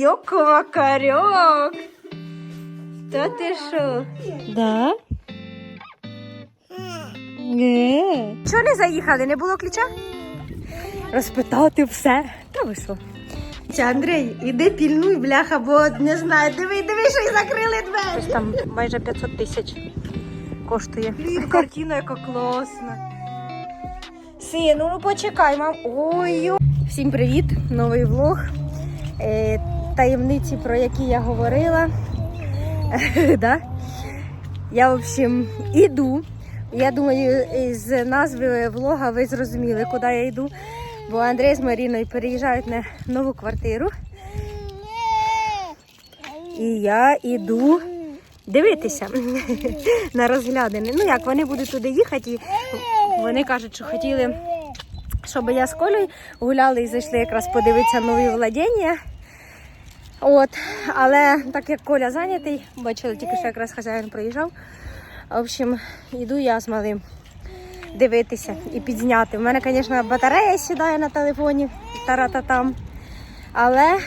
Йоко макарьок. Та ти що? Да? Не. Чого не заїхали? Не було ключа? Розпитати все. Та ви що? Це Андрій, іди пільнуй, бляха, бо не знаю. Диви, диви, що й закрили двері. Ось там майже 500 тисяч коштує. Блін, картина яка класна. Сину, ну почекай, мам. Ой. Всім привіт! Новий влог. Е, таємниці, про які я говорила. да? Я, в общем, іду. Я думаю, з назви влога ви зрозуміли, куди я йду. Бо Андрій з Маріною переїжджають на нову квартиру. І я іду дивитися на розглядини. Ну як, вони будуть туди їхати, і вони кажуть, що хотіли, щоб я з Колею гуляли і зайшли якраз подивитися нові владіння. От, але так як Коля зайнятий, бачили, тільки що якраз хазяїн приїжджав. В общем, йду я з малим дивитися і підзняти. У мене, звісно, батарея сідає на телефоні, тара-та-там. Але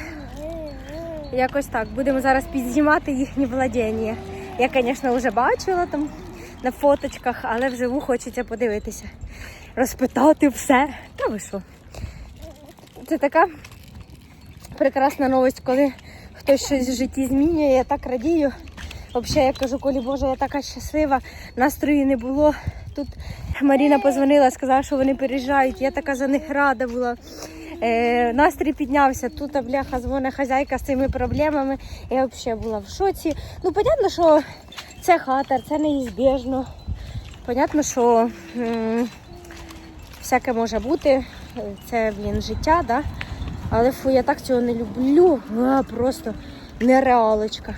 якось так, будемо зараз підзнімати їхні владіння. Я, звісно, вже бачила там на фоточках, але вживу хочеться подивитися, розпитати все. Та ви що? Це така прекрасна новость, коли хтось щось в житті змінює, я так радію. Взагалі, я кажу, Колі Боже, я така щаслива, настрою не було. Тут Маріна позвонила, сказала, що вони переїжджають. Я така за них рада була. Е, настрій піднявся. Тут бляха дзвонить хазяйка з цими проблемами. Я взагалі була в шоці. Ну, понятно, що це хатер, це неізбіжно. Понятно, що м, всяке може бути. Це, блін, життя, да? Але фу, я так цього не люблю. А, просто нереалочка.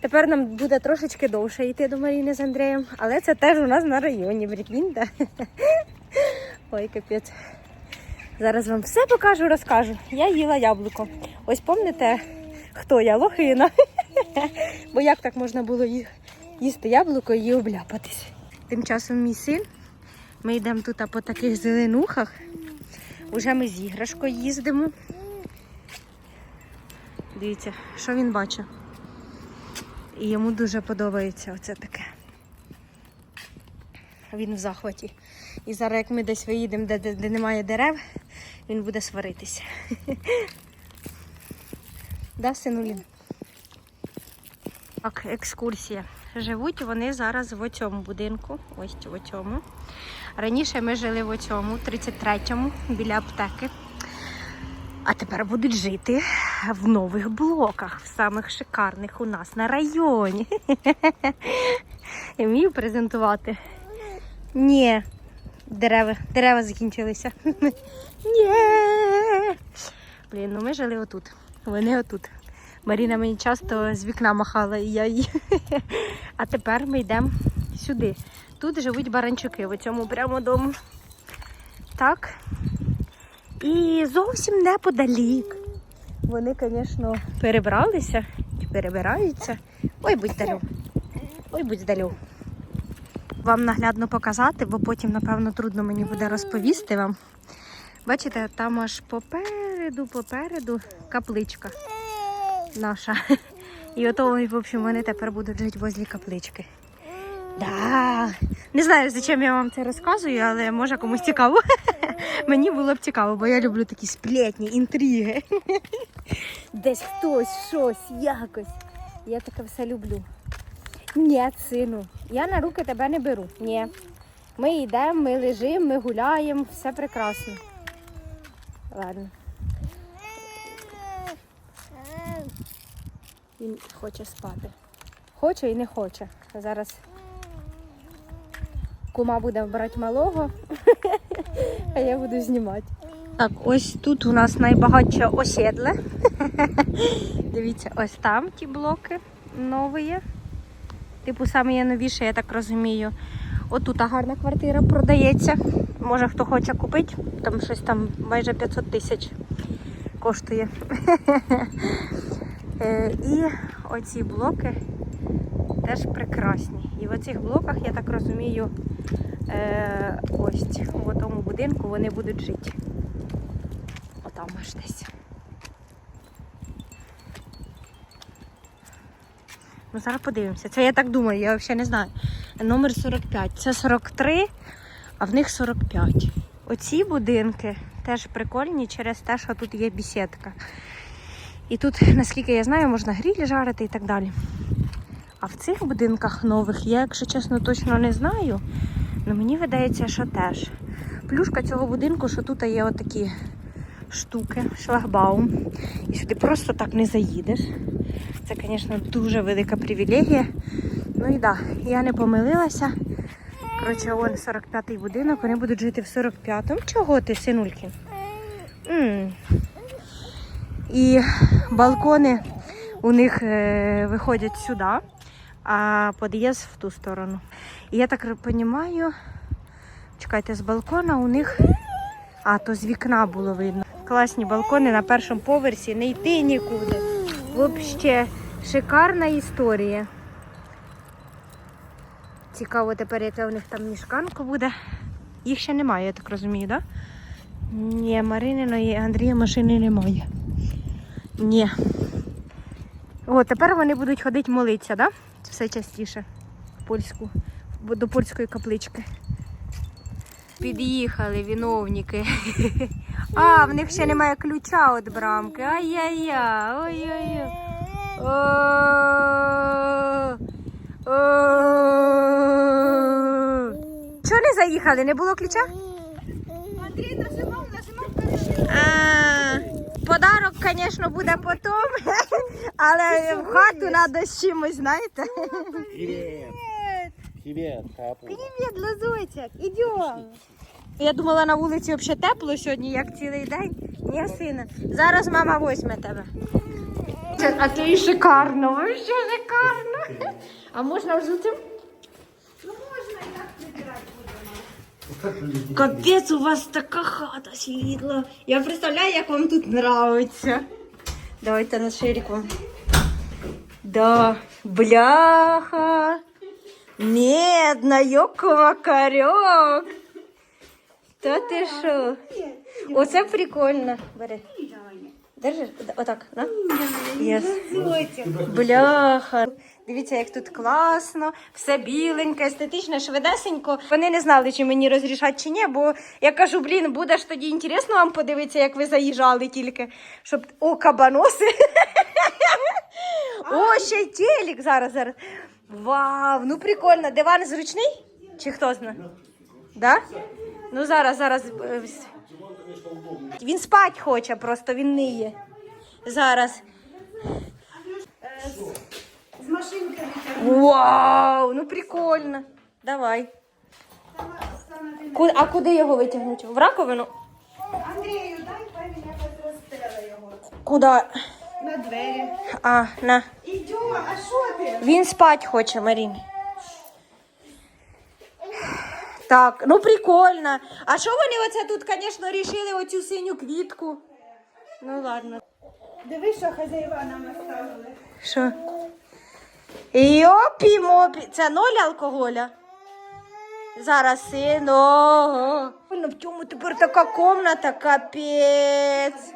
Тепер нам буде трошечки довше йти до Маріни з Андрієм, але це теж у нас на районі, прикиньте. Ой, капець. Зараз вам все покажу, розкажу. Я їла яблуко. Ось пам'ятаєте, хто я? Лохина. Бо як так можна було їсти яблуко і обляпатись? Тим часом мій син. Ми йдемо тут по таких зеленухах. Уже ми з іграшкою їздимо. Дивіться, що він бачить. І йому дуже подобається оце таке. Він в захваті. І зараз, як ми десь виїдемо, де, де, де немає дерев, він буде сваритися. Да, синулін? Так, екскурсія. Живуть вони зараз в цьому будинку. Ось в цьому. Раніше ми жили в цьому, 33-му, біля аптеки. А тепер будуть жити в нових блоках, в самих шикарних у нас на районі. Я вмію презентувати. Ні, дерева, дерева закінчилися. Ні. Блін, ну ми жили отут. Вони отут. Маріна мені часто з вікна махала, і я її. А тепер ми йдемо сюди. Тут живуть баранчуки в цьому прямо дому. Так. І зовсім неподалік. Вони, звісно, перебралися і перебираються. Ой, будь здалю. Ой, будь здалю. Вам наглядно показати, бо потім, напевно, трудно мені буде розповісти вам. Бачите, там аж попереду, попереду капличка наша. І ото, в общем, вони тепер будуть жити возле каплички. Да. Не знаю, зачем я вам це розказую, але може комусь цікаво. Мені було б цікаво, бо я люблю такі сплетні, інтриги. Десь хтось, щось, якось. Я таке все люблю. Ні, сину, я на руки тебе не беру. Ні. Ми йдемо, ми лежимо, ми гуляємо, все прекрасно. Ладно. Він хоче спати. Хоче і не хоче. Зараз кума буде брати малого, а я буду знімати. Так, ось тут у нас найбагатше осідле. Дивіться, ось там ті блоки нові. Типу саме новіше, я так розумію. Отут гарна квартира продається. Може хто хоче купити, там щось там майже 500 тисяч коштує. Е, і оці блоки теж прекрасні. І в оцих блоках, я так розумію, е, ось в тому будинку вони будуть жити. Отам аж десь. Ну, Зараз подивимося. Це я так думаю, я взагалі не знаю. Номер 45. Це 43, а в них 45. Оці будинки теж прикольні через те, що тут є бісідка. І тут, наскільки я знаю, можна гріль жарити і так далі. А в цих будинках нових я, якщо чесно, точно не знаю. але мені видається, що теж. Плюшка цього будинку, що тут є отакі штуки, шлагбаум. І сюди просто так не заїдеш. Це, звісно, дуже велика привілегія. Ну і так, да, я не помилилася. Коротше, вон 45-й будинок, вони будуть жити в 45-му. Чого ти, синульки? І балкони у них е, виходять сюди, а під'їзд в ту сторону. І я так розумію, чекайте, з балкона у них. А, то з вікна було видно. Класні балкони на першому поверсі, не йти нікуди. Взагалі, шикарна історія. Цікаво тепер, яке у них там мішканко буде. Їх ще немає, я так розумію, так? Да? Ні, Марининої Андрія машини немає. Ні. О, тепер вони будуть ходити молитися, так? Да? Все частіше. В польську, до польської каплички. Під'їхали віновники. А, в них ще немає ключа від брамки. Ай-яй-яй, ой-ой-ой. Чого не заїхали? Не було ключа? Андрій нажимав, нажимав, А, Подарок, звісно, буде потім, але в хату треба з чимось, знаєте. Капу. Привіт, лазутик, ідемо. Я думала, на вулиці взагалі тепло сьогодні, як цілий день. Ні, сина. Зараз мама возьме тебе. А то і шикарно, що шикарно. А можна взути? Ну можна, як прибирати Капець, у вас така хата світла. Я представляю, як вам тут нравиться. Давайте на ширику. Да, бляха. Медна, йоко макарьок. Та ти що? Оце прикольно. Бери. Держиш? Отак, да? Yes. Бляха. Дивіться, як тут класно, все біленьке, естетично, швидесенько. Вони не знали, чи мені розрішати, чи ні, бо я кажу, блін, буде ж тоді інтересно вам подивитися, як ви заїжджали тільки, щоб. О, кабаноси. О, ще й телек зараз, зараз. Вау, ну прикольно. Диван зручний? Чи хто знає? Да? Ну зараз, зараз. Він спать хоче, просто він ниє. Зараз. з машинки. Вау, ну прикольно. Давай. А куди його витягнути? В раковину? Андрію, дай певні якось розстели його. Куди? На двері. А, на. Ідьо, а що ти? Він спать хоче, Марін. Так, ну прикольно. А що вони оце тут, звісно, рішили оцю синю квітку? Ну ладно. Диви, що хазяїва нам оставили. Що? Йопі мопі. Це ноль алкоголя? Зараз син. Ого. Ну в цьому тепер така комната, капець.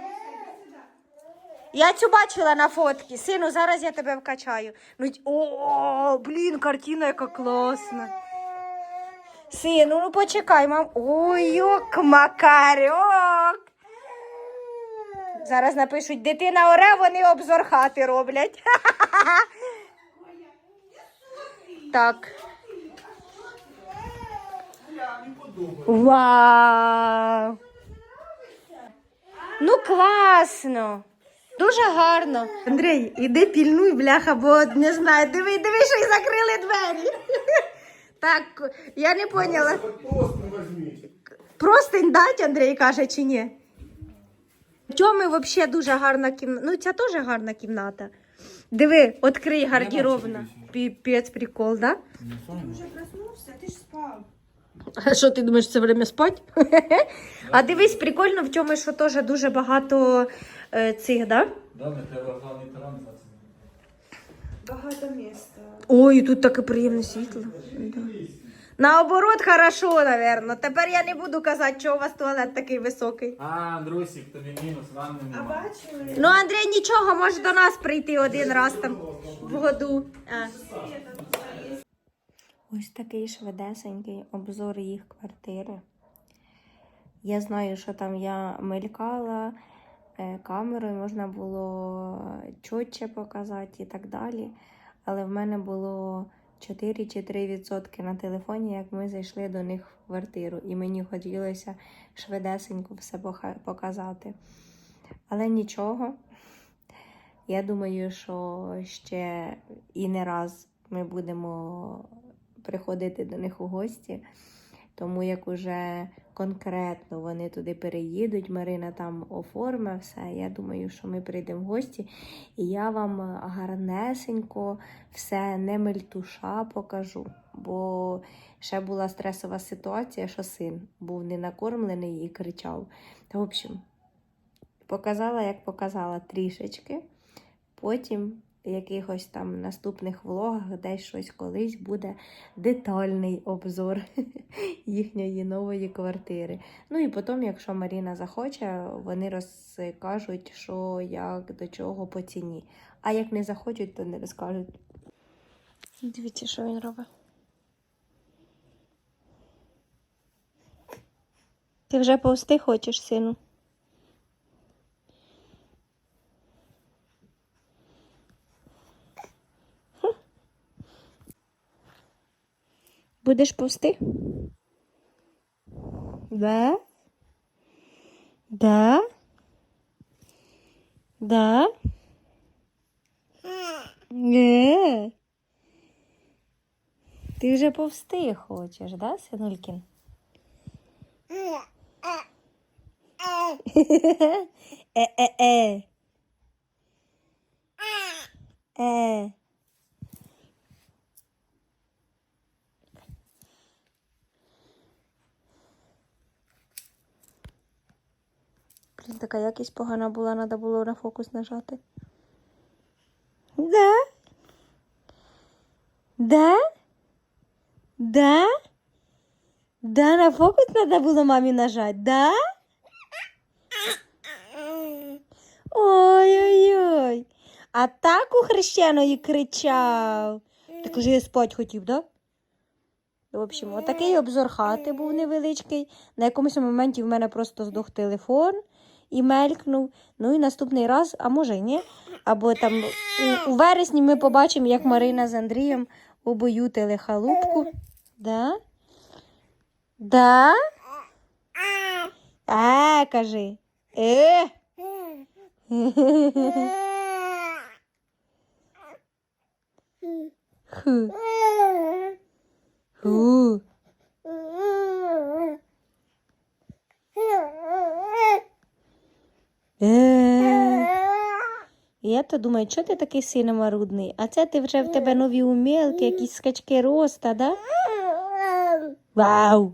Я цю бачила на фотці. Сину, зараз я тебе вкачаю. Ну, о, блін, картина яка класна. Сину, ну почекай, мам. Ой, йок, макарьок. Зараз напишуть, дитина оре, вони обзор хати роблять. Так. Вау! Ну класно. Дуже гарно. Андрій, іди пільнуй, бляха, бо не знаю. Диви, диви, що й закрили двері. Так, я не поняла. Простень дать, Андрій каже, чи ні? В цьому взагалі дуже гарна кімната. Ну, ця теж гарна кімната. Диви, відкрий гардеробна. Піпець прикол, да? Ти вже проснувся, ти ж спав. А що ти думаєш, це время спать? а дивись, прикольно в цьому, що теж дуже багато е, цих, да? Да, не треба главний зараз. Багато міста. Ой, тут таке приємне світло. Да. Наоборот, хорошо, напевно. Тепер я не буду казати, що у вас туалет такий високий. А, Андрусик, тобі мінус, ванни А нема. бачили? Ну, Андрій, нічого, може до нас прийти один раз там. воду. А. Ось такий швидесенький обзор їх квартири. Я знаю, що там я мелькала камерою, можна було чотче показати і так далі. Але в мене було 4 чи 3% на телефоні, як ми зайшли до них в квартиру. І мені хотілося швидесенько все показати. Але нічого. Я думаю, що ще і не раз ми будемо приходити до них у гості. Тому як уже конкретно вони туди переїдуть, Марина там оформить все. Я думаю, що ми прийдемо в гості, і я вам гарнесенько все не мельтуша покажу. Бо ще була стресова ситуація, що син був ненакормлений і кричав. Та, в общем, показала, як показала трішечки. Потім якихось там наступних влогах десь щось колись буде детальний обзор їхньої нової квартири. Ну і потім, якщо Маріна захоче, вони розкажуть, що як до чого по ціні. А як не захочуть, то не розкажуть. Дивіться, що він робить. Ти вже повсти хочеш, сину? Будеш повсти? Да? Да? Да? Не. Ти вже повсти хочеш, да, синулькін? Е-е-е. Е. Блін, така якість погана була, треба було на фокус нажати. Да? Да? Да? Да, на фокус треба було мамі нажати, да? Ой-ой-ой. А так у хрещеної кричав. Так уже я спать хотів, да? В общем, отакий обзор хати був невеличкий. На якомусь моменті в мене просто здох телефон і мелькнув. Ну і наступний раз, а може ні. Або там у, у вересні ми побачимо, як Марина з Андрієм обоютили халупку. Да? Да? А, кажи. Е. Ху. Ху. Я то думаю, що ти такий сильно марудний? А це ти вже в тебе нові умілки, якісь скачки роста, да? Вау!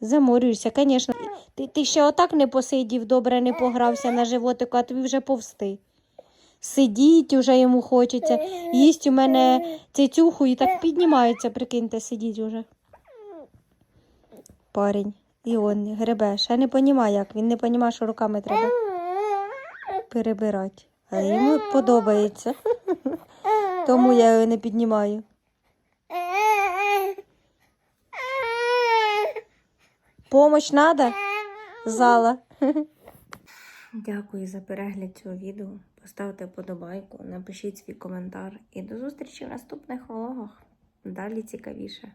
Заморюєшся, звісно. Ти, ти ще отак не посидів, добре не погрався на животику, а тобі вже повсти. Сидіть уже йому хочеться. Їсть у мене цицюху і так піднімається, прикиньте, сидіть уже. Парень. І он гребе. Ще не понімає, як. Він не понімає, що руками треба перебирати. Але йому подобається. Тому я його не піднімаю. Помощь надо? Зала. Дякую за перегляд цього відео. Поставте подобайку, напишіть свій коментар і до зустрічі в наступних влогах. Далі цікавіше.